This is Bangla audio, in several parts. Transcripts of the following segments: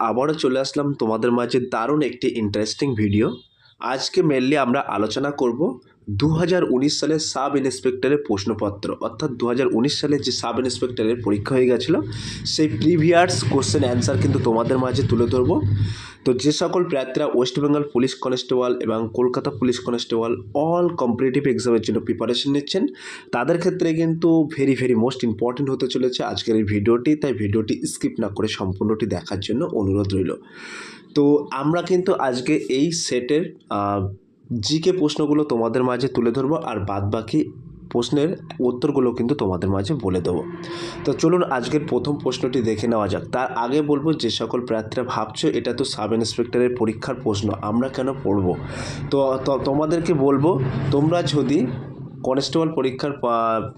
আবারও চলে আসলাম তোমাদের মাঝে দারুণ একটি ইন্টারেস্টিং ভিডিও আজকে মেনলি আমরা আলোচনা করব দু হাজার উনিশ সালের সাব ইন্সপেক্টরের প্রশ্নপত্র, অর্থাৎ দু হাজার উনিশ সালে যে সাব ইন্সপেক্টরের পরীক্ষা হয়ে গেছিল, সেই প্রিভিয়াস কোশ্চেন অ্যান্সার কিন্তু তোমাদের মাঝে তুলে ধরবো। তো যে সকল প্রার্থীরা ওয়েস্ট বেঙ্গল পুলিশ কনস্টেবল এবং Kolkata police constable all competitive এক্সামের জন্য প্রিপারেশন নিচ্ছেন, তাদের ক্ষেত্রে কিন্তু ভেরি ভেরি মোস্ট ইম্পর্টেন্ট হতে চলেছে আজকের এই ভিডিওটি, তাই ভিডিওটি স্কিপ না করে সম্পূর্ণটি দেখার জন্য অনুরোধ রইল। তো আমরা কিন্তু আজকে এই সেটের জিকে প্রশ্নগুলো তোমাদের মাঝে তুলে ধরবো আর বাদ বাকি প্রশ্নের উত্তরগুলো কিন্তু তোমাদের মাঝে বলে দেবো। তো চলুন আজকের প্রথম প্রশ্নটি দেখে নেওয়া যাক। তার আগে বলব যে সকল প্রার্থীরা ভাবছ এটা তো সাব ইন্সপেক্টরের পরীক্ষার প্রশ্ন, আমরা কেন পড়ব? তো তোমাদেরকে বলব, তোমরা যদি কনস্টেবল পরীক্ষার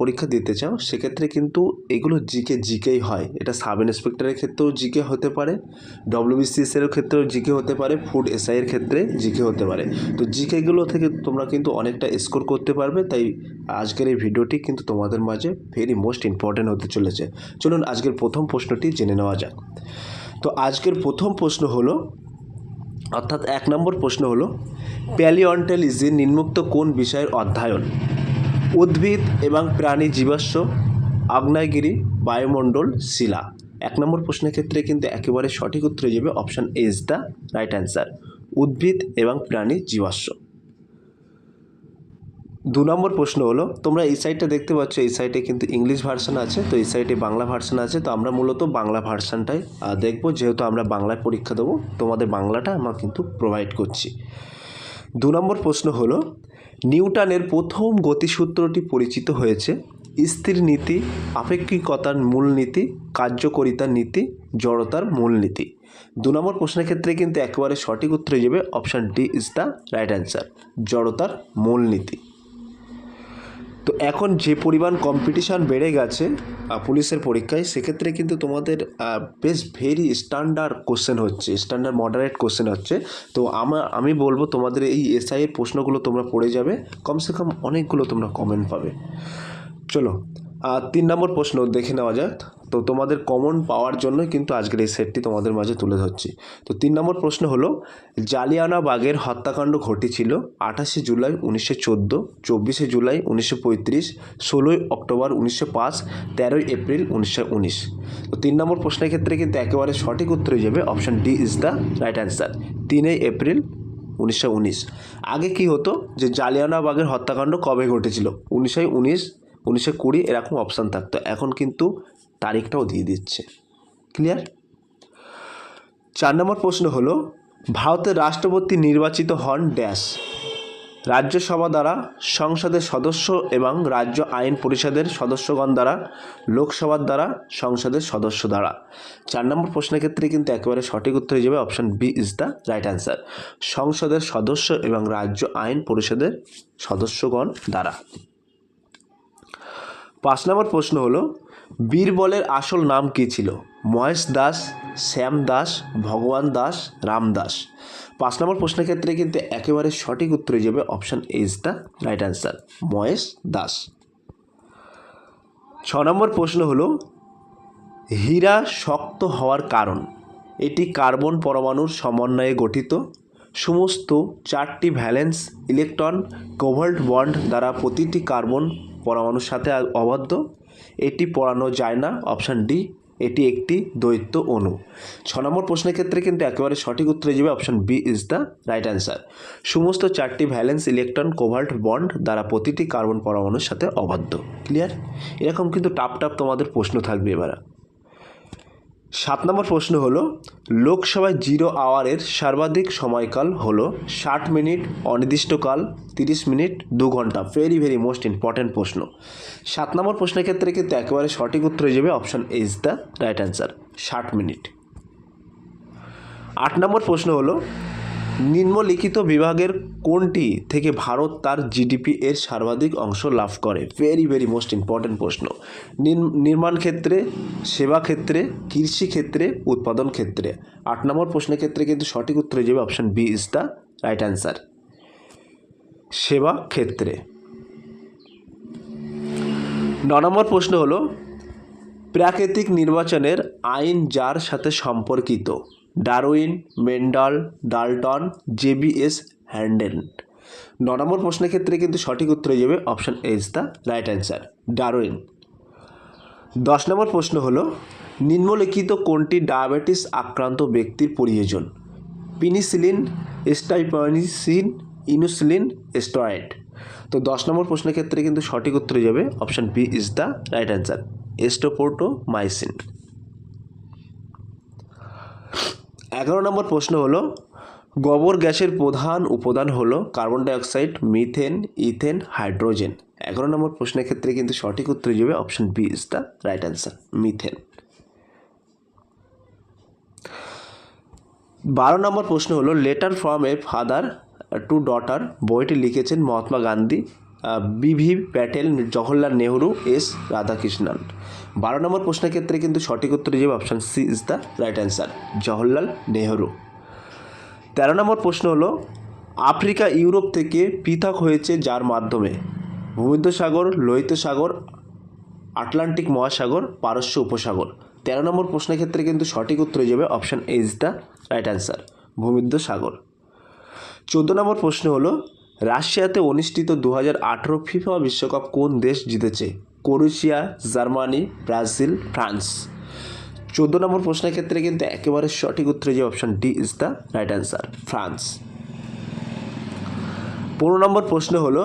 পরীক্ষা দিতে চাও, সেক্ষেত্রে কিন্তু এগুলো জিকে, জিকেই হয়। এটা সাব ইন্সপেক্টরের ক্ষেত্রেও জিকে হতে পারে ডব্লিউবিসিএস এর ক্ষেত্রেও জিকে হতে পারে ফুড এসআই এর ক্ষেত্রে জিকে হতে পারে। তো জিকেগুলো থেকে তোমরা কিন্তু অনেকটা স্কোর করতে পারবে, তাই আজকের এই ভিডিওটি কিন্তু তোমাদের মাঝে ভেরি মোস্ট ইম্পর্ট্যান্ট হতে চলেছে। চলুন আজকের প্রথম প্রশ্নটি জেনে নেওয়া যাক। তো আজকের প্রথম প্রশ্ন হলো, অর্থাৎ এক নম্বর প্রশ্ন হলো প্যালিওন্টালিজি নিম্নোক্ত কোন বিষয়ের অধ্যয়ন? উদ্ভিদ এবং প্রাণী জীবাশ্ম, আগ্নেয়গিরি, বায়ুমণ্ডল, শিলা। এক নম্বর প্রশ্নের ক্ষেত্রে কিন্তু একেবারে সঠিক উত্তর যাবে option A is the right answer উদ্ভিদ এবং প্রাণী জীবাশ্ম। দু নম্বর প্রশ্ন হলো, তোমরা এই সাইটটা দেখতে পাচ্ছ, এই সাইটে কিন্তু ইংলিশ ভার্সন আছে, তো এই সাইটে বাংলা ভার্সন আছে, তো আমরা মূলত বাংলা ভার্সানটাই দেখব, যেহেতু আমরা বাংলায় পরীক্ষা দেবো। তোমাদের বাংলাটা আমরা কিন্তু প্রোভাইড করছি। দু নম্বর প্রশ্ন হলো নিউটনের প্রথম গতিসূত্রটি পরিচিত হয়েছে। স্থির নীতি, আপেক্ষিকতার মূলনীতি কার্যকরিতার নীতি, জড়তার মূলনীতি দু নম্বর প্রশ্নের ক্ষেত্রে কিন্তু একেবারে সঠিক উত্তরে যাবে option D is the right answer, জড়তার মূলনীতি তো এখন যে পরিমাণ কম্পিটিশান বেড়ে গেছে পুলিশের পরীক্ষায়, সেক্ষেত্রে কিন্তু তোমাদের বেশ ভেরি স্ট্যান্ডার্ড কোশ্চেন হচ্ছে স্ট্যান্ডার্ড মডারেট কোশ্চেন হচ্ছে। তো আমার আমি বলব তোমাদের এই এসআইয়ের প্রশ্নগুলো তোমরা পড়ে যাবে, কমসে কম অনেকগুলো তোমরা কমেন্ট পাবে। চলো তিন নম্বর প্রশ্ন দেখে নেওয়া যাক। তো তোমাদের কমন পাওয়ার জন্য কিন্তু আজকের এই সেটটি তোমাদের মাঝে তুলে ধরছি। তো তিন নম্বর প্রশ্ন হলো জালিয়ানাবাগের হত্যাকাণ্ড ঘটেছিল আঠাশে জুলাই উনিশশো চোদ্দ, চব্বিশে জুলাই উনিশশো পঁয়ত্রিশ, ষোলোই অক্টোবর উনিশশো পাঁচ, তেরোই এপ্রিল উনিশশো উনিশ। তো তিন নম্বর প্রশ্নের ক্ষেত্রে কিন্তু একেবারে সঠিক উত্তর হয়ে যাবে option D is the right answer তিনই এপ্রিল উনিশশো উনিশ। আগে কি হতো যে জালিয়ানাবাগের হত্যাকাণ্ড কবে ঘটেছিল? উনিশশো উনিশ উনিশশো কুড়ি এরকম অপশান থাকতো। এখন কিন্তু তারিখটাও দিয়ে দিচ্ছে। ক্লিয়ার চার নম্বর প্রশ্ন হলো, ভারতের রাষ্ট্রপতি নির্বাচিত হন ড্যাশ। রাজ্যসভা দ্বারা সংসদের সদস্য এবং রাজ্য আইন পরিষদের সদস্যগণ দ্বারা, লোকসভার দ্বারা সংসদের সদস্য দ্বারা। চার নম্বর প্রশ্নের ক্ষেত্রে কিন্তু একেবারে সঠিক উত্তর হয়ে যাবে option B is the right answer সংসদের সদস্য এবং রাজ্য আইন পরিষদের সদস্যগণ দ্বারা। পাঁচ নম্বর প্রশ্ন হলো বীরবলের আসল নাম কী ছিল? মহেশ দাস, শ্যাম দাস, ভগবান দাস, রাম দাস। পাঁচ নম্বর প্রশ্নের ক্ষেত্রে কিন্তু একেবারে সঠিক উত্তর হয়ে যাবে option is the right answer Mahesh Das. ছ নম্বর প্রশ্ন হলো, হীরা শক্ত হওয়ার কারণ? এটি কার্বন পরমাণুর সমন্বয়ে গঠিত। সমস্ত চারটি ভ্যালেন্স ইলেকট্রন কোভাল্ট বন্ড দ্বারা প্রতিটি কার্বন পরমাণুর সাথে অবাধ্য। এটি পড়ানো যায় না। অপশান ডি, এটি একটি দৈত্য অণু। ছ নম্বর প্রশ্নের ক্ষেত্রে কিন্তু একেবারে সঠিক উত্তরে যাবে option B is the right answer. সমস্ত চারটি ভ্যালেন্স ইলেকট্রন কোভাল্ট বন্ড দ্বারা প্রতিটি কার্বন পরমাণুর সাথে অবাধ্য। ক্লিয়ার? এরকম কিন্তু টাপ টাপ তোমাদের প্রশ্ন থাকবে এবার। সাত নম্বর প্রশ্ন হলো, লোকসভায় জিরো আওয়ারের সর্বাধিক সময়কাল হলো ষাট মিনিট, অনির্দিষ্টকাল তিরিশ মিনিট, দু ঘণ্টা। ভেরি ভেরি মোস্ট ইম্পর্ট্যান্ট প্রশ্ন। সাত নম্বর প্রশ্নের ক্ষেত্রে কিন্তু একেবারে সঠিক উত্তর হয়ে যাবে option is the right answer ষাট মিনিট। আট নম্বর প্রশ্ন হলো নিম্নলিখিত বিভাগের কোনটি থেকে ভারত তার জিডিপি এর সর্বাধিক অংশ লাভ করে? ভেরি ভেরি মোস্ট ইম্পর্ট্যান্ট প্রশ্ন। নির- নির্মাণ ক্ষেত্রে, সেবা ক্ষেত্রে, কৃষি ক্ষেত্রে, উৎপাদন ক্ষেত্রে? আট নম্বর প্রশ্নের ক্ষেত্রে কিন্তু সঠিক উত্তর যাবে option B is the right answer সেবা ক্ষেত্রে। ন নম্বর প্রশ্ন হলো, প্রাকৃতিক নির্বাচনের আইন যার সাথে সম্পর্কিত? ডারউইন, মেন্ডাল, ডালটন, জেবিএস, হ্যান্ডেল। ন নম্বর প্রশ্নের ক্ষেত্রে কিন্তু সঠিক উত্তর হয়ে যাবে option A is the right answer, Darwin. দশ নম্বর প্রশ্ন হলো, নিম্নলিখিত কোনটি ডায়াবেটিস আক্রান্ত ব্যক্তির প্রয়োজন? পিনিসিলিন, স্টাইপনিসিন, ইনুসিলিন, স্টেরয়েড। তো দশ নম্বর প্রশ্নের ক্ষেত্রে কিন্তু সঠিক উত্তর যাবে option B is the right answer streptomycin এগারো নম্বর প্রশ্ন হলো, গোবর গ্যাসের প্রধান উপাদান হলো carbon dioxide methane ethane hydrogen এগারো নম্বর প্রশ্নের ক্ষেত্রে কিন্তু সঠিক উত্তর যাবে option B is the right answer methane বারো নম্বর প্রশ্ন হলো letter from a father to daughter বইটি লিখেছেন Mahatma Gandhi B V Patel, Jawaharlal Nehru, S Radhakrishnan. বারো নম্বর প্রশ্নের ক্ষেত্রে কিন্তু সঠিক উত্তর যাবে option C is the right answer Jawaharlal Nehru. তেরো নম্বর প্রশ্ন হলো, আফ্রিকা, ইউরোপ থেকে পৃথক হয়েছে যার মাধ্যমে? ভূমধ্যসাগর লোহিত সাগর আটলান্টিক মহাসাগর, পারস্য উপসাগর। তেরো নম্বর প্রশ্নের ক্ষেত্রে কিন্তু সঠিক উত্তর হয়ে যাবে option A is the right answer ভূমধ্য সাগর চোদ্দ নম্বর প্রশ্ন হলো, রাশিয়াতে অনুষ্ঠিত দু হাজার আঠেরো ফিফা বিশ্বকাপ কোন দেশ জিতেছে? Croatia, Germany, Brazil, France. চোদ্দ নম্বর প্রশ্নের ক্ষেত্রে কিন্তু একেবারে সঠিক উত্তর যে option D is the right answer France. পনেরো নম্বর প্রশ্ন হলো,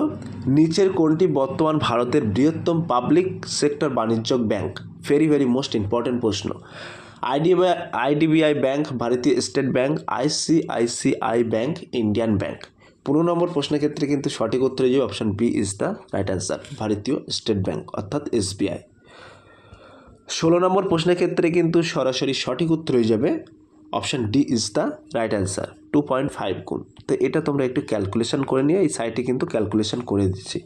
নিচের কোনটি বর্তমান ভারতের বৃহত্তম পাবলিক সেক্টর বাণিজ্যিক bank very very most important প্রশ্ন। আইডিবিআই আইডিবিআই ব্যাংক ভারতীয় state bank ICICI bank Indian bank পনেরো নম্বর প্রশ্নের ক্ষেত্রে কিন্তু সঠিক উত্তর যে option B is the right answer ভারতীয় স্টেট ব্যাঙ্ক অর্থাৎ এসবিআই ষোলো নম্বর প্রশ্নের ক্ষেত্রে কিন্তু সরাসরি সঠিক উত্তর হয়ে যাবে option D is the right answer two point five গুণ। তো এটা তোমরা একটু ক্যালকুলেশন করে নিয়ে এই সাইটে কিন্তু ক্যালকুলেশন করে দিচ্ছি।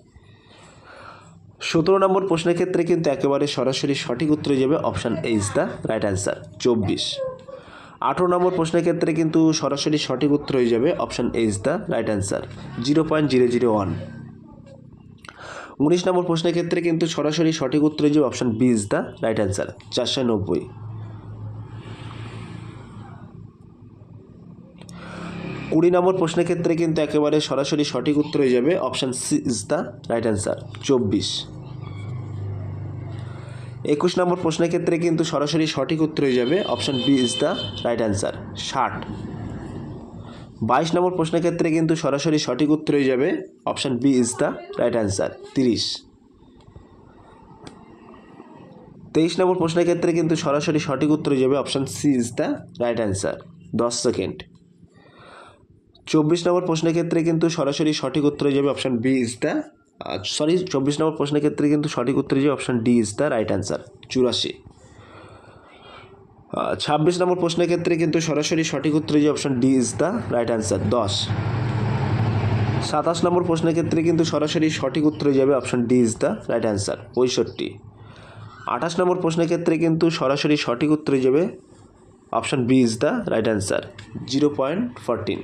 সতেরো নম্বর প্রশ্নের ক্ষেত্রে কিন্তু একেবারে সরাসরি সঠিক উত্তর হয়ে যাবে option A is the right answer চব্বিশ। আঠেরো নম্বর প্রশ্নের ক্ষেত্রে কিন্তু সরাসরি সঠিক উত্তর হয়ে যাবে option A is the right answer zero point zero zero one উনিশ নম্বর প্রশ্নের ক্ষেত্রে কিন্তু সরাসরি সঠিক উত্তর হয়ে যাবে option B is the right answer চারশো নব্বই। কুড়ি নম্বর প্রশ্নের ক্ষেত্রে কিন্তু একেবারে সরাসরি সঠিক উত্তর হয়ে যাবে option C is the right answer চব্বিশ। একুশ নম্বর প্রশ্নের ক্ষেত্রে কিন্তু সরাসরি সঠিক উত্তর হয়ে যাবে option B is the right answer, ষাট। বাইশ নম্বর প্রশ্নের ক্ষেত্রে কিন্তু সরাসরি সঠিক উত্তর হয়ে যাবে option B is the right answer, তিরিশ। তেইশ নম্বর প্রশ্নের ক্ষেত্রে কিন্তু সরাসরি সঠিক উত্তর হয়ে যাবে option C is the right answer, দশ সেকেন্ড। চব্বিশ নম্বর প্রশ্নের ক্ষেত্রে কিন্তু সরাসরি সঠিক উত্তর হয়ে যাবে option B is the sorry চব্বিশ নম্বর প্রশ্নের ক্ষেত্রে কিন্তু সঠিক উত্তর যে option D is the right answer চুরাশি। ছাব্বিশ নম্বর প্রশ্নের ক্ষেত্রে কিন্তু সরাসরি সঠিক উত্তর যে option D is the right answer দশ। সাতাশ নম্বর প্রশ্নের ক্ষেত্রে কিন্তু সরাসরি সঠিক উত্তর যাবে option D is the right answer পঁয়ষট্টি। আঠাশ নম্বর প্রশ্নের ক্ষেত্রে কিন্তু সরাসরি সঠিক উত্তর যাবে option B is the right answer zero point fourteen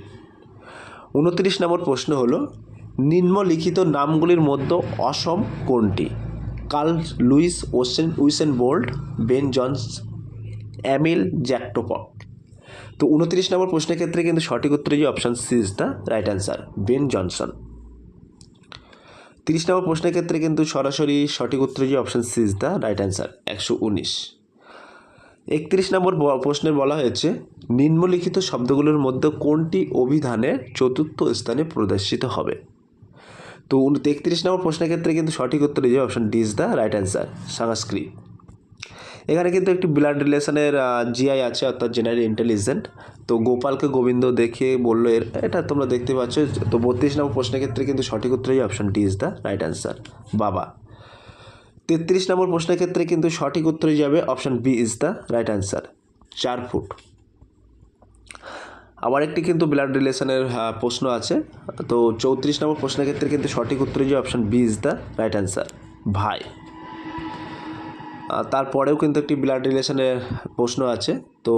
উনত্রিশ নম্বর প্রশ্ন হলো নিম্নলিখিত নামগুলির মধ্যে অসম কোনটি? Carl Lewis Usain, Usain Bolt, Ben Johnson Emil Zatopek. তো উনত্রিশ নম্বর প্রশ্নের ক্ষেত্রে কিন্তু সঠিক উত্তর যে option C is the right answer Ben Johnson. তিরিশ নম্বর প্রশ্নের ক্ষেত্রে কিন্তু সরাসরি সঠিক উত্তর যে option C is the right answer একশো উনিশ। একত্রিশ নম্বর প্রশ্নে বলা হয়েছে, নিম্নলিখিত শব্দগুলোর মধ্যে কোনটি অভিধানের চতুর্থ স্থানে প্রদর্শিত হবে? তো তেত্রিশ নম্বর প্রশ্নের ক্ষেত্রে কিন্তু সঠিক উত্তর যে option D is the right answer Sanskrit. এখানে কিন্তু একটি ব্লাড রিলেশনের জিআই আছে, অর্থাৎ জেনারেল ইন্টেলিজেন্ট তো গোপালকে গোবিন্দ দেখে বলল এর, এটা তোমরা দেখতে পাচ্ছ, তো বত্রিশ নম্বর প্রশ্নের ক্ষেত্রে কিন্তু সঠিক উত্তর option D is the right answer বাবা। তেত্রিশ নম্বর প্রশ্নের ক্ষেত্রে কিন্তু সঠিক উত্তরে যাবে option B is the right answer চার ফুট। আবার একটি কিন্তু ব্লাড রিলেশনের প্রশ্ন আছে। তো চৌত্রিশ নম্বর প্রশ্নের ক্ষেত্রে কিন্তু সঠিক উত্তরে যে option B is the right answer ভাই। তারপরেও কিন্তু একটি ব্লাড রিলেশনের প্রশ্ন আছে। তো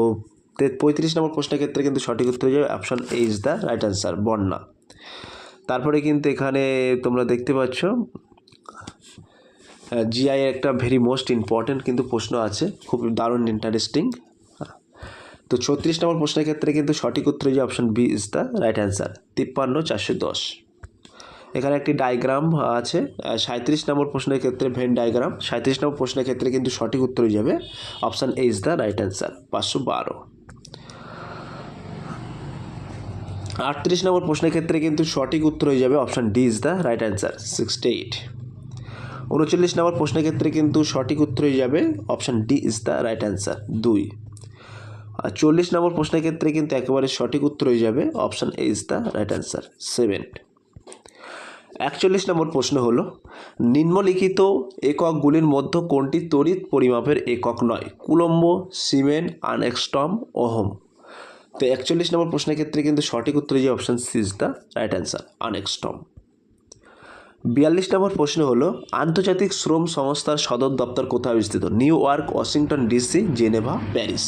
পঁয়ত্রিশ নম্বর প্রশ্নের ক্ষেত্রে কিন্তু সঠিক উত্তরে যাবে option A is the right answer বন্যা। তারপরে কিন্তু এখানে তোমরা দেখতে পাচ্ছ জিআই একটা ভেরি মোস্ট ইম্পর্ট্যান্ট কিন্তু প্রশ্ন আছে। খুব দারুণ ইন্টারেস্টিং তো ছত্রিশ নম্বর প্রশ্নের ক্ষেত্রে কিন্তু সঠিক উত্তর যে option B is the right answer তিপ্পান্ন চারশো দশ। এখানে একটি ডায়গ্রাম আছে। সাঁত্রিশ নম্বর প্রশ্নের ক্ষেত্রে ভেন ডায়গ্রাম সাঁত্রিশ নম্বর প্রশ্নের ক্ষেত্রে কিন্তু সঠিক উত্তর হয়ে যাবে option A is the right answer পাঁচশো বারো। আটত্রিশ নম্বর প্রশ্নের ক্ষেত্রে কিন্তু সঠিক উত্তর হয়ে যাবে option D is the right answer sixty eight উনচল্লিশ নম্বর প্রশ্নের ক্ষেত্রে কিন্তু সঠিক উত্তর হয়ে যাবে option D is the right answer দুই। আর চল্লিশ নম্বর প্রশ্নের ক্ষেত্রে কিন্তু একেবারে সঠিক উত্তর হয়ে যাবে। Option A is the right answer seven একচল্লিশ নম্বর প্রশ্ন হলো, নিম্নলিখিত এককগুলির মধ্যে কোনটি তড়িৎ পরিমাপের একক নয়? Coulomb, siemens angstrom ohm. তো একচল্লিশ নম্বর প্রশ্নের ক্ষেত্রে কিন্তু সঠিক উত্তর যে option C is the right answer angstrom বিয়াল্লিশ নম্বর প্রশ্ন হলো, আন্তর্জাতিক শ্রম সংস্থার সদর দপ্তর কোথায় অবস্থিত? New York, Washington DC, Geneva, Paris.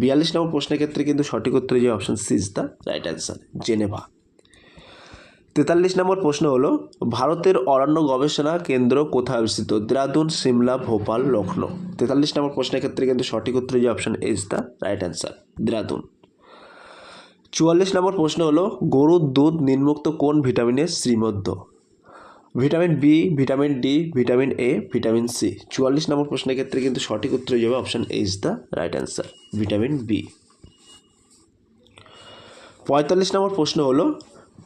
বিয়াল্লিশ নম্বর প্রশ্নের ক্ষেত্রে কিন্তু সঠিক উত্তর যে option C is the right answer Geneva. তেতাল্লিশ নম্বর প্রশ্ন হলো, ভারতের অরণ্য গবেষণা কেন্দ্র কোথায় অবস্থিত? দেরাদুন, সিমলা, ভোপাল লখনৌ তেতাল্লিশ নম্বর প্রশ্নের ক্ষেত্রে কিন্তু সঠিক উত্তর যে option is the right answer Dehradun. চুয়াল্লিশ নম্বর প্রশ্ন হলো, গরুর দুধ নির্মুক্ত কোন ভিটামিনের শ্রীমধ্য? Vitamin B, vitamin D, vitamin A, vitamin C. চুয়াল্লিশ নম্বর প্রশ্নের ক্ষেত্রে কিন্তু সঠিক উত্তর হয়ে যাবে option A is the right answer vitamin B পঁয়তাল্লিশ নম্বর প্রশ্ন হলো,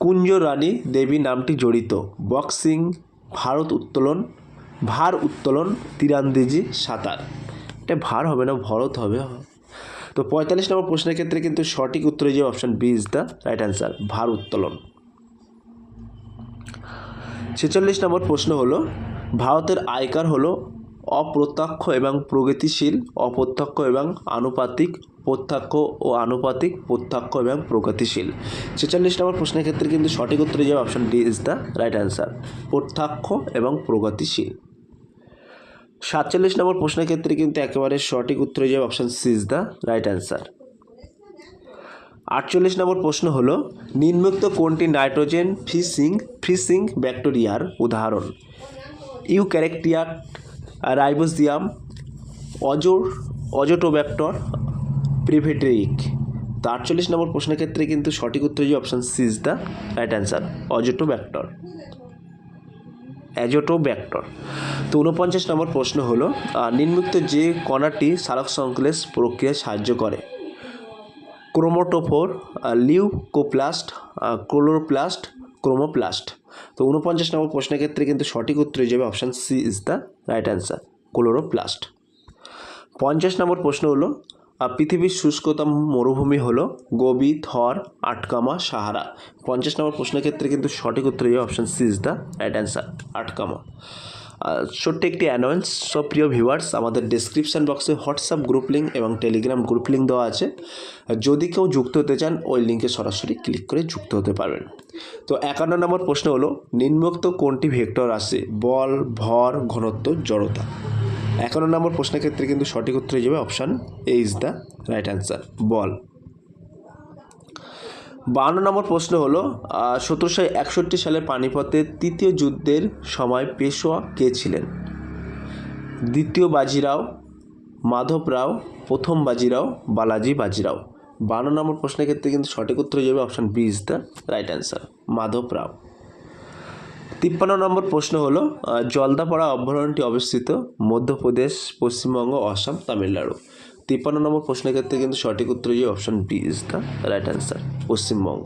কুঞ্জ রানী দেবী নামটি জড়িত। বক্সিং, ভারত উত্তোলন, ভার উত্তোলন, তীরান্দিজি, সাঁতার। এটা ভার হবে না, ভরত হবে। তো পঁয়তাল্লিশ নম্বর প্রশ্নের ক্ষেত্রে কিন্তু সঠিক উত্তর যাবে option B is the right answer ভার উত্তোলন। ছেচল্লিশ নম্বর প্রশ্ন হলো, ভারতের আয়কার হলো অপ্রত্যক্ষ এবং প্রগতিশীল, অপ্রত্যক্ষ এবং আনুপাতিক, প্রত্যক্ষ ও আনুপাতিক, প্রত্যক্ষ এবং প্রগতিশীল। ছেচল্লিশ নম্বর প্রশ্নের ক্ষেত্রে কিন্তু সঠিক উত্তরে যাবে option D is the right answer প্রত্যক্ষ এবং প্রগতিশীল। সাতচল্লিশ নম্বর প্রশ্নের ক্ষেত্রে কিন্তু একেবারে সঠিক উত্তরে যাবে option C is the right answer আটচল্লিশ নম্বর প্রশ্ন হল, নিম্নোক্ত কোনটি নাইট্রোজেন ফিসিং ফ্রিসিং ব্যাকটেরিয়ার উদাহরণ? ইউ ইউক্যারেক্টিয়ার রাইবোজিয়াম অজোর, অজোটোব্যাক্টর, প্রিভেটেরিক। তো আটচল্লিশ নম্বর প্রশ্নের ক্ষেত্রে কিন্তু সঠিক উত্তর যে option C is the right answer Azotobacter. Azotobacter তো উনপঞ্চাশ নম্বর প্রশ্ন হলো নিম্নোক্ত যে কণাটি সালোক সংশ্লেষ প্রক্রিয়ায় সাহায্য করে ক্রোমোটোফোর লিউকোপ্লাস্ট ক্লোরোপ্লাস্ট, ক্রোমোপ্লাস্ট। তো উনপঞ্চাশ নম্বর প্রশ্নের ক্ষেত্রে কিন্তু সঠিক উত্তর যাবে option C is the right answer chloroplast. পঞ্চাশ নম্বর প্রশ্ন হলো পৃথিবীর শুষ্কতম মরুভূমি হলো গোবি, থর, আটকামা, সাহারা। পঞ্চাশ নম্বর প্রশ্নের ক্ষেত্রে কিন্তু সঠিক উত্তর যাবে option C is the right answer Atacama. ছোট্ট একটি অ্যানাউন্স সব প্রিয় ভিউয়ার্স আমাদের ডেসক্রিপশন বক্সে হোয়াটসঅ্যাপ গ্রুপ লিঙ্ক এবং টেলিগ্রাম গ্রুপ লিঙ্ক দেওয়া আছে। যদি কেউ যুক্ত হতে চান, ওই লিঙ্কে সরাসরি ক্লিক করে যুক্ত হতে পারবেন। তো একান্ন নম্বর প্রশ্ন হলো, নিম্নোক্ত কোনটি ভেক্টর আসে বল, ভর, ঘনত্ব, জড়তা। একান্ন নম্বর প্রশ্নের ক্ষেত্রে কিন্তু সঠিক উত্তর যাবে option A is the right answer বল। বান্ন নম্বর প্রশ্ন হলো সতেরোশো একষট্টি সালে পানিপথের তৃতীয় যুদ্ধের সময় পেশোয়া কে ছিলেন? দ্বিতীয় বাজিরাও, মাধব রাও, প্রথম বাজিরাও, বালাজি বাজিরাও। বান্ন নম্বর প্রশ্নের ক্ষেত্রে কিন্তু সঠিক উত্তর হয়ে যাবে option B is the right answer Madhav Rao. তিপ্পান্ন নম্বর প্রশ্ন হলো জলদাপাড়া অভয়ারণ্যটি অবস্থিত মধ্যপ্রদেশ, পশ্চিমবঙ্গ, অসম, তামিলনাড়ু। তিপ্পান্ন নম্বর প্রশ্নের ক্ষেত্রে কিন্তু সঠিক উত্তর হয়ে option B is the right answer Paschimbanga.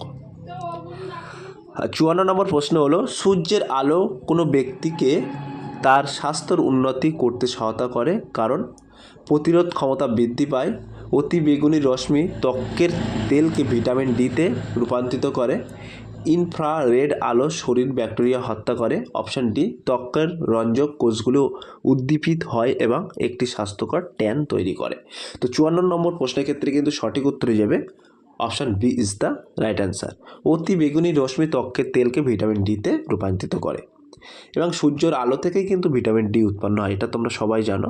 চুয়ান্ন নম্বর প্রশ্ন হলো, সূর্যের আলো কোনো ব্যক্তিকে তার স্বাস্থ্যর উন্নতি করতে সহায়তা করে? কারণ প্রতিরোধ ক্ষমতা বৃদ্ধি পায়, অতি বেগুনি রশ্মি ত্বকের তেলকে ভিটামিন ডিতে রূপান্তরিত করে ইনফ্রারেড আলো শরীর ব্যাকটেরিয়া হত্যা করে। অপশান ডি, ত্বকের রঞ্জক কোষগুলো উদ্দীপিত হয় এবং একটি স্বাস্থ্যকর ট্যান তৈরি করে। তো চুয়ান্ন নম্বর প্রশ্নের ক্ষেত্রে কিন্তু সঠিক উত্তর যাবে। Option B is the right answer. অতি বেগুনি রশ্মি ত্বকের তেলকে ভিটামিন ডিতে রূপান্তরিত করে। এবং সূর্যের আলো থেকেই কিন্তু ভিটামিন ডি উৎপন্ন হয়, এটা তোমরা সবাই জানো।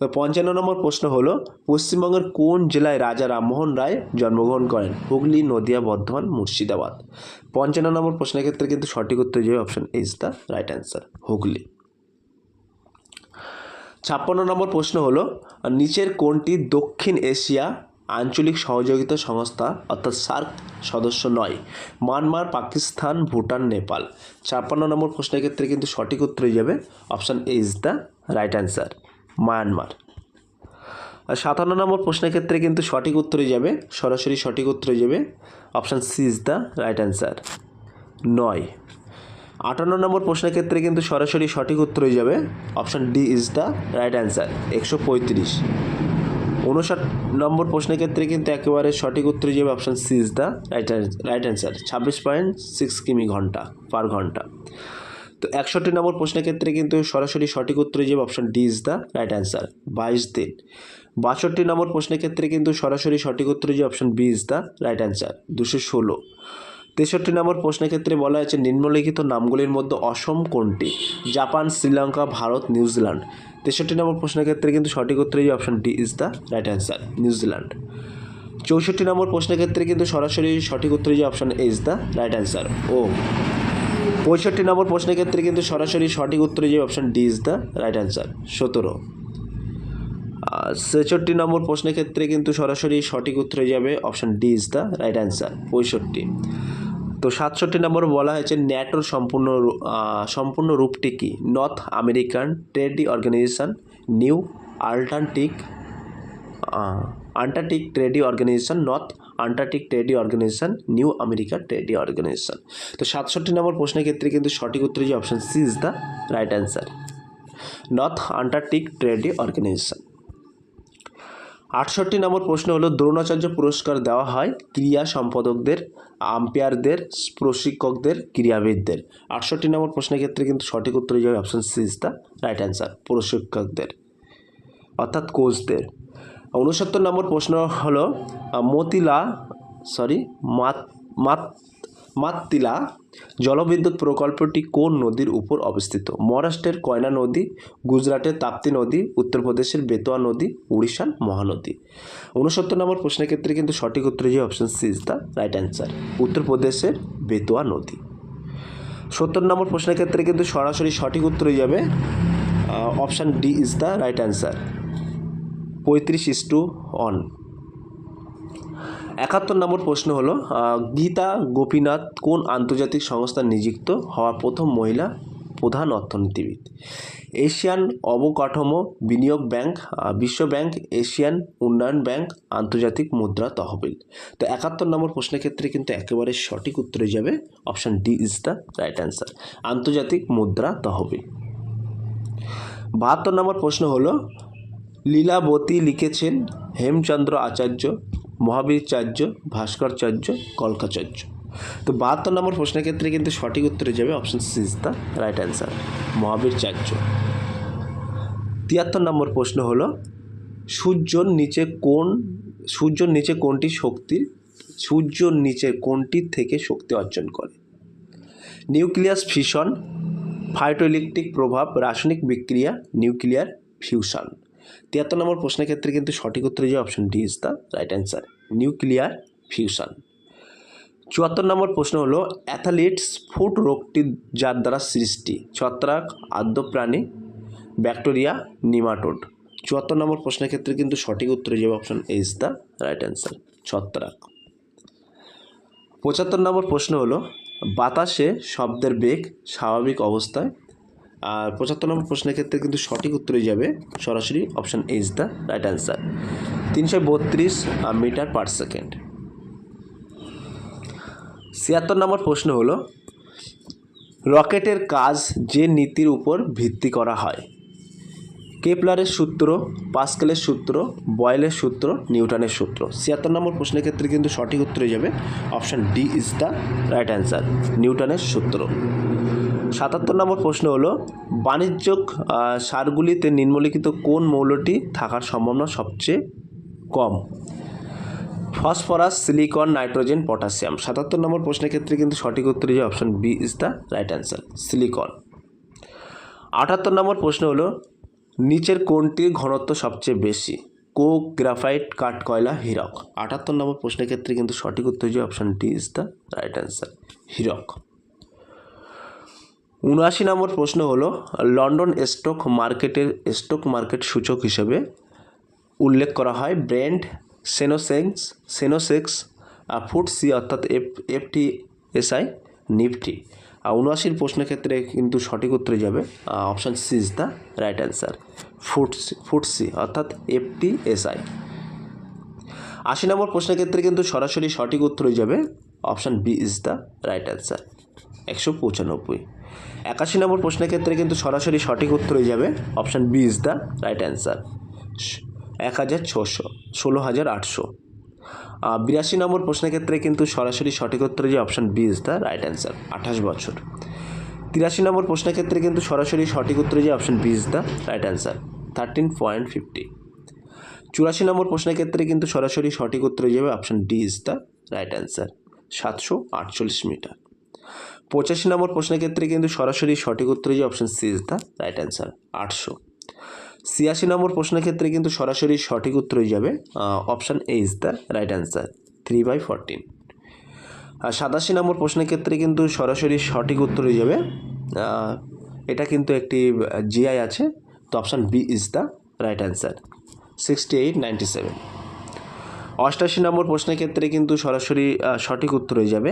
তো পঞ্চান্ন নম্বর প্রশ্ন হলো, পশ্চিমবঙ্গের কোন জেলায় রাজা রামমোহন রায় জন্মগ্রহণ করেন? হুগলি, নদিয়া, বর্ধমান, মুর্শিদাবাদ। পঞ্চান্ন নম্বর প্রশ্নের ক্ষেত্রে কিন্তু সঠিক উত্তর যে option is the right answer Hooghly. ছাপ্পান্ন নম্বর প্রশ্ন হলো, নিচের কোনটি দক্ষিণ এশিয়া আঞ্চলিক সহযোগিতা সংস্থা, অর্থাৎ সার্ক সদস্য নয়, মায়ানমার, পাকিস্তান, ভুটান, নেপাল। ছাপ্পান্ন নম্বর প্রশ্নের ক্ষেত্রে কিন্তু সঠিক উত্তর হয়ে যাবে। Option A is the right answer, Myanmar. আর সাতান্ন নম্বর প্রশ্নের ক্ষেত্রে কিন্তু সঠিক উত্তরে যাবে, সরাসরি সঠিক উত্তরে যাবে। Option C is the right answer, নয়। আটান্ন নম্বর প্রশ্নের ক্ষেত্রে কিন্তু সরাসরি সঠিক উত্তর হয়ে যাবে। Option D is the right answer, একশো পঁয়ত্রিশ। উনষাট নম্বর প্রশ্নের ক্ষেত্রে কিন্তু একেবারে সঠিক উত্তর যাবে option C is the right right answer ছাব্বিশ পয়েন্ট সিক্স কিমি ঘণ্টা পার ঘণ্টা। তো একষট্টি নম্বর প্রশ্নের ক্ষেত্রে কিন্তু সরাসরি সঠিক উত্তর যাবে option D is the right answer বাইশ দিন। বাষট্টি নম্বর প্রশ্নের ক্ষেত্রে কিন্তু সরাসরি সঠিক উত্তর যাবে option B is the right answer দুশো ষোলো। তেষট্টি নম্বর প্রশ্নের ক্ষেত্রে বলা হয়েছে নিম্নলিখিত নামগুলির মধ্যে অসম কোনটি? Japan, Sri Lanka, Bharat, New Zealand. তেষট্টি নম্বর প্রশ্নের ক্ষেত্রে কিন্তু সঠিক উত্তর হয়ে option D is the right answer New Zealand চৌষট্টি নম্বর প্রশ্নের ক্ষেত্রে কিন্তু সরাসরি সঠিক উত্তর হয়ে option A is the right answer ও। পঁয়ষট্টি নম্বর প্রশ্নের ক্ষেত্রে কিন্তু সরাসরি সঠিক উত্তর হয়ে option D is the right answer সতেরো। ছেষট্টি নম্বর প্রশ্নের ক্ষেত্রে কিন্তু সরাসরি সঠিক উত্তর যাবে option D is the right answer পঁয়ষট্টি। তো সাতষট্টি নম্বর বলা হয়েছে ন্যাটোর সম্পূর্ণ সম্পূর্ণ রূপটি কি? North American trade organization New Atlantic Antarctic trade organization North Antarctic trade organization New America trade organization তো সাতষট্টি নম্বর প্রশ্নের ক্ষেত্রে কিন্তু সঠিক উত্তর যে option C is the right answer North Antarctic trade organization আটষট্টি নম্বর প্রশ্ন হলো, দ্রোণাচার্য পুরস্কার দেওয়া হয় ক্রিয়া সম্পাদকদের, আম্পায়ারদের, প্রশিক্ষকদের, ক্রীড়াবিদদের। আটষট্টি নম্বর প্রশ্নের ক্ষেত্রে কিন্তু সঠিক উত্তর যাবে option C is the right answer প্রশিক্ষকদের, অর্থাৎ কোচদের উনসত্তর নম্বর প্রশ্ন হলো মতিলা সরি মাত মাত মাততিলা জলবিদ্যুৎ প্রকল্পটি কোন নদীর উপর অবস্থিত? মহারাষ্ট্রের কয়না নদী, গুজরাটের তাপ্তি নদী, উত্তরপ্রদেশের বেতোয়া নদী, উড়িষ্যার মহানদী? উনসত্তর নম্বর প্রশ্নের ক্ষেত্রে কিন্তু সঠিক উত্তর যে option C is the right answer উত্তরপ্রদেশের বেতোয়া নদী। সত্তর নম্বর প্রশ্নের ক্ষেত্রে কিন্তু সরাসরি সঠিক উত্তর হয়ে যাবে option D is the right answer পঁয়ত্রিশ ইস টু অন একাত্তর নম্বর প্রশ্ন হলো গীতা গোপীনাথ কোন আন্তর্জাতিক সংস্থায় নিযুক্ত হওয়া প্রথম মহিলা প্রধান অর্থনীতিবিদ? এশিয়ান অবকাঠামো বিনিয়োগ ব্যাংক বিশ্ব ব্যাংক, এশিয়ান উন্নয়ন ব্যাংক, আন্তর্জাতিক মুদ্রা তহবিল। তো একাত্তর নম্বর প্রশ্নের ক্ষেত্রে কিন্তু একেবারে সঠিক উত্তরে যাবে, option D is the right answer, আন্তর্জাতিক মুদ্রা তহবিল। বাহাত্তর নম্বর প্রশ্ন হলো, লীলাবতী লিখেছেন হেমচন্দ্র আচার্য মহাবীরচার্য, ভাস্করচার্য, কলকাচার্য। তো বাহাত্তর নম্বর প্রশ্নের ক্ষেত্রে কিন্তু সঠিক উত্তরে যাবে option C is the right answer Mahaviracharya. তিয়াত্তর নম্বর প্রশ্ন হলো, সূর্যর নিচে কোন, সূর্যর নিচে কোনটি শক্তির, সূর্যর নিচে কোনটি থেকে শক্তি অর্জন করে? নিউক্লিয়াস ফিশন ফাইটোইলেকট্রিক প্রভাব, রাসায়নিক বিক্রিয়া, নিউক্লিয়ার ফিউশন। তিয়াত্তর নম্বর প্রশ্নের ক্ষেত্রে কিন্তু সঠিক উত্তর যে option D is the right answer nuclear fusion চুয়াত্তর নম্বর প্রশ্ন হলো অ্যাথালিটস ফুট রোগটি যার দ্বারা সৃষ্টি? ছত্রাক আদ্য প্রাণী ব্যাকটেরিয়া নিমাটোড চুয়াত্তর নম্বর প্রশ্নের ক্ষেত্রে কিন্তু সঠিক উত্তর যে option is the right answer ছত্রাক. পঁচাত্তর নম্বর প্রশ্ন হলো, বাতাসে শব্দের বেগ স্বাভাবিক অবস্থায় আর পঁচাত্তর নম্বর প্রশ্নের ক্ষেত্রে কিন্তু সঠিক উত্তরে যাবে সরাসরি option is the right answer তিনশো বত্রিশ মিটার পার সেকেন্ড ছিয়াত্তর নম্বর প্রশ্ন হলো, রকেটের কাজ যে নীতির উপর ভিত্তি করা হয়। কেপলারের সূত্র, পাস্কেলের সূত্র, বয়েলের সূত্র, নিউটনের সূত্র। ছিয়াত্তর নম্বর প্রশ্নের ক্ষেত্রে কিন্তু সঠিক উত্তরে যাবে। Option D is the right answer, নিউটনের সূত্র। সাতাত্তর নম্বর প্রশ্ন হলো, বাণিজ্যিক সারগুলিতে নিম্নলিখিত কোন মৌলটি থাকার সম্ভাবনা সবচেয়ে কম? Phosphorus, silicon, nitrogen, potassium. সাতাত্তর নম্বর প্রশ্নের ক্ষেত্রে কিন্তু সঠিক উত্তর যে option B is the right answer, silicon. আটাত্তর নম্বর প্রশ্ন হলো নিচের কোনটির ঘনত্ব সবচেয়ে বেশি। কোক গ্রাফাইট কাঠ কয়লা হীরক। আটাত্তর নম্বর প্রশ্নের ক্ষেত্রে কিন্তু সঠিক উত্তর যে option D is the right answer হীরক। উনআশি নম্বর প্রশ্ন হলো, লন্ডন স্টক মার্কেটের স্টক মার্কেট সূচক হিসেবে উল্লেখ করা হয় ব্র্যান্ড সেনোসেন্স সেনোসেক্স ফুড সি অর্থাৎ এফ এফটি এসআই নিফটি। উনআশির প্রশ্নের ক্ষেত্রে কিন্তু সঠিক উত্তরে যাবে। Option C is the right answer foot footsie অর্থাৎ এফটি এসআই আশি নম্বর প্রশ্নের ক্ষেত্রে কিন্তু সরাসরি সঠিক উত্তরে যাবে। Option B is the right answer একশো পঁচানব্বই। একাশি নম্বর প্রশ্নের ক্ষেত্রে কিন্তু সরাসরি সঠিক উত্তরে যাবে। Option B is the right answer এক হাজার ছশো, ষোলো হাজার আটশো। বিরাশি নম্বর প্রশ্নের ক্ষেত্রে কিন্তু সরাসরি সঠিক উত্তরে যে option B is the right answer আঠাশ বছর। তিরাশি নম্বর প্রশ্নের ক্ষেত্রে কিন্তু সরাসরি সঠিক উত্তরে যে option B is the right answer thirteen point fifty চুরাশি নম্বর প্রশ্নের ক্ষেত্রে কিন্তু সরাসরি সঠিক উত্তরে যাবে option D is the right answer সাতশো আটচল্লিশ মিটার। পঁচাশি নম্বর প্রশ্নের ক্ষেত্রে কিন্তু সরাসরি সঠিক উত্তরে যে option C is the right answer আটশো। ছিয়াশি নম্বর প্রশ্নের ক্ষেত্রে কিন্তু সরাসরি সঠিক উত্তরে যাবে। Option A is the right answer three by fourteen আর সাতাশি নম্বর প্রশ্নের ক্ষেত্রে কিন্তু সরাসরি সঠিক উত্তরে যাবে। এটা কিন্তু একটি জিআই আছে, তো option B is the right answer sixty eight ninety seven অষ্টাশি নম্বর প্রশ্নের ক্ষেত্রে কিন্তু সরাসরি সঠিক উত্তরে যাবে।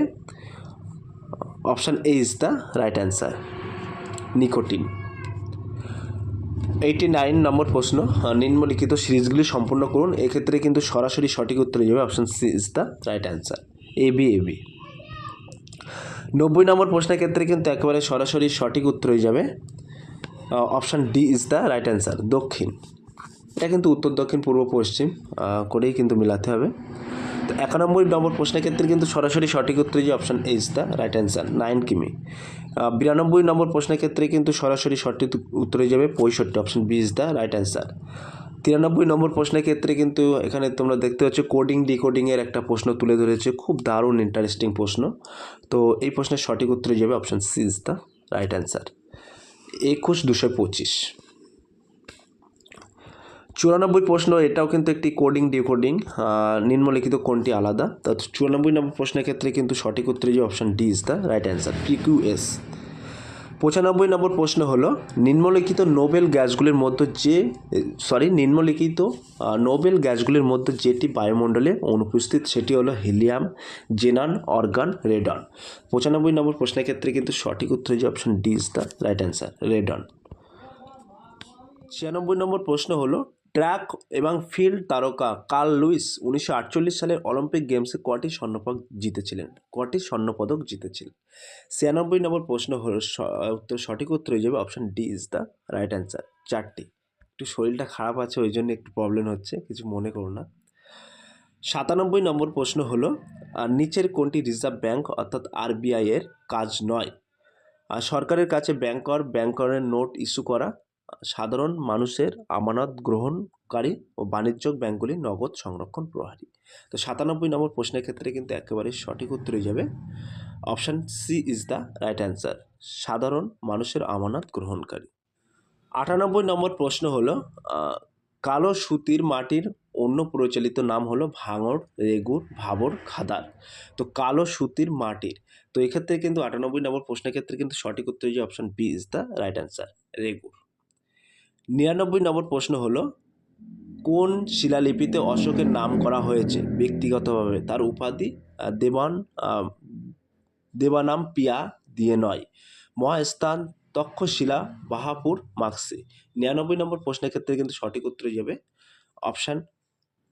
Option A is the right answer nicotine. Eighty nine number প্রশ্ন নিম্নলিখিত সিরিজগুলি সম্পূর্ণ করুন। এক্ষেত্রে কিন্তু সরাসরি সঠিক উত্তরে যাবে। Option C is the right answer A B A B নব্বই নম্বর প্রশ্নের ক্ষেত্রে কিন্তু একেবারে সরাসরি সঠিক উত্তরে যাবে। Option D is the right answer দক্ষিণ। এটা কিন্তু উত্তর, দক্ষিণ, পূর্ব, পশ্চিম করেই কিন্তু মিলাতে হবে। তো একানব্বই নম্বর প্রশ্নের ক্ষেত্রে কিন্তু সরাসরি সঠিক উত্তরে যে option A is the right answer nine কিমি। বিরানব্বই নম্বর প্রশ্নের ক্ষেত্রে কিন্তু সরাসরি সঠিক উত্তরে যাবে পঁয়ষট্টি option B is the right answer তিরানব্বই নম্বর প্রশ্নের ক্ষেত্রে কিন্তু এখানে তোমরা দেখতে পাচ্ছ কোডিং ডিকোডিংয়ের একটা প্রশ্ন তুলে ধরেছে, খুব দারুণ ইন্টারেস্টিং প্রশ্ন। তো এই প্রশ্নের সঠিক উত্তরে যাবে option C is the right answer একুশ দুশো পঁচিশ। চুরানব্বই প্রশ্ন, এটাও কিন্তু একটি কোডিং ডিকোডিং নিম্নলিখিত কোনটি আলাদা? তা চুরানব্বই নম্বর প্রশ্নের ক্ষেত্রে কিন্তু সঠিক উত্তরে যে option D is the right answer P PQS পঁচানব্বই নম্বর প্রশ্ন হলো, নিম্নলিখিত নোবেল গ্যাসগুলির মধ্যে যে সরি নিম্নলিখিত নোবেল গ্যাসগুলির মধ্যে যেটি বায়ুমণ্ডলে অনুপস্থিত, সেটি হলো হিলিয়াম, জেনান, অর্গান, রেডন। পঁচানব্বই নম্বর প্রশ্নের ক্ষেত্রে কিন্তু সঠিক উত্তরে যে option D is the right answer radon. ছিয়ানব্বই নম্বর প্রশ্ন হলো ট্র্যাক এবং ফিল্ড তারকা কার্ল লুইস উনিশশো আটচল্লিশ সালের অলিম্পিক গেমসে কটি স্বর্ণপদক জিতেছিলেন কটি স্বর্ণপদক জিতেছিলেন ছিয়ানব্বই নম্বর প্রশ্ন হলো উত্তর সঠিক উত্তর হয়ে যাবে option D is the right answer চারটি। একটু শরীরটা খারাপ আছে, ওই জন্য একটু প্রবলেম হচ্ছে, কিছু মনে করো না। সাতানব্বই নম্বর প্রশ্ন হলো নিচের কোনটি রিজার্ভ ব্যাংক অর্থাৎ আরবিআই এর কাজ নয়? আর সরকারের কাছে ব্যাংকর, ব্যাংকরের নোট ইস্যু করা সাধারণ মানুষের আমানত গ্রহণকারী ও বাণিজ্যিক ব্যাংকগুলি নগদ সংরক্ষণ প্রহারী। তো সাতানব্বই নম্বর প্রশ্নের ক্ষেত্রে কিন্তু একেবারে সঠিক উত্তরে যাবে। Option C is the right answer সাধারণ মানুষের আমানত গ্রহণকারী। আটানব্বই নম্বর প্রশ্ন হলো কালো সুতির মাটির অন্য প্রচলিত নাম হলো ভাঙড়, রেগুর, ভাবর, খাদার। তো কালো সুতির মাটির, তো এক্ষেত্রে কিন্তু আটানব্বই নম্বর প্রশ্নের ক্ষেত্রে কিন্তু সঠিক উত্তর যে option B is the right answer regur. নিরানব্বই নম্বর প্রশ্ন হলো, কোন শিলালিপিতে অশোকের নাম করা হয়েছে? ব্যক্তিগতভাবে তার উপাধি দেবান দেবানাম পিয়া দিয়ে নয়। মহাস্থান, তক্ষশিলা, বাহাপুর মাক্সি নিরানব্বই নম্বর প্রশ্নের ক্ষেত্রে কিন্তু সঠিক উত্তর যাবে। Option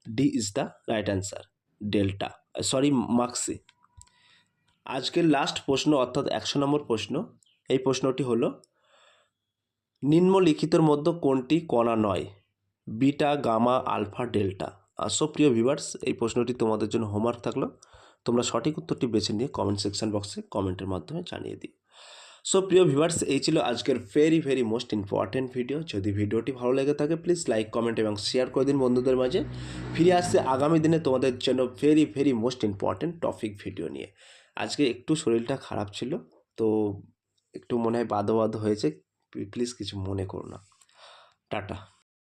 D is the right answer, delta sorry Maksi আজকের লাস্ট প্রশ্ন অর্থাৎ একশো নম্বর প্রশ্ন, এই প্রশ্নটি হলো নিম্নলিখিতর মধ্যে কোনটি কণা নয়? Beta, gamma, alpha, delta. So প্রিয় ভিভার্স এই প্রশ্নটি তোমাদের জন্য হোমওয়ার্ক থাকল। তোমরা সঠিক উত্তরটি বেছে নিয়ে কমেন্ট সেকশন বক্সে কমেন্টের মাধ্যমে জানিয়ে দিও। সো প্রিয় ভিভার্স এই ছিল আজকের very very most important video যদি ভিডিওটি ভালো লেগে থাকে প্লিজ লাইক কমেন্ট এবং শেয়ার করে দিন বন্ধুদের মাঝে। ফিরে আসছে আগামী দিনে তোমাদের জন্য very very most important topic video নিয়ে। আজকে একটু শরীরটা খারাপ ছিল, তো একটু মনে হয় বাদো বাদো হয়েছে। প্লিজ কিছু মনে করো না। টাটা।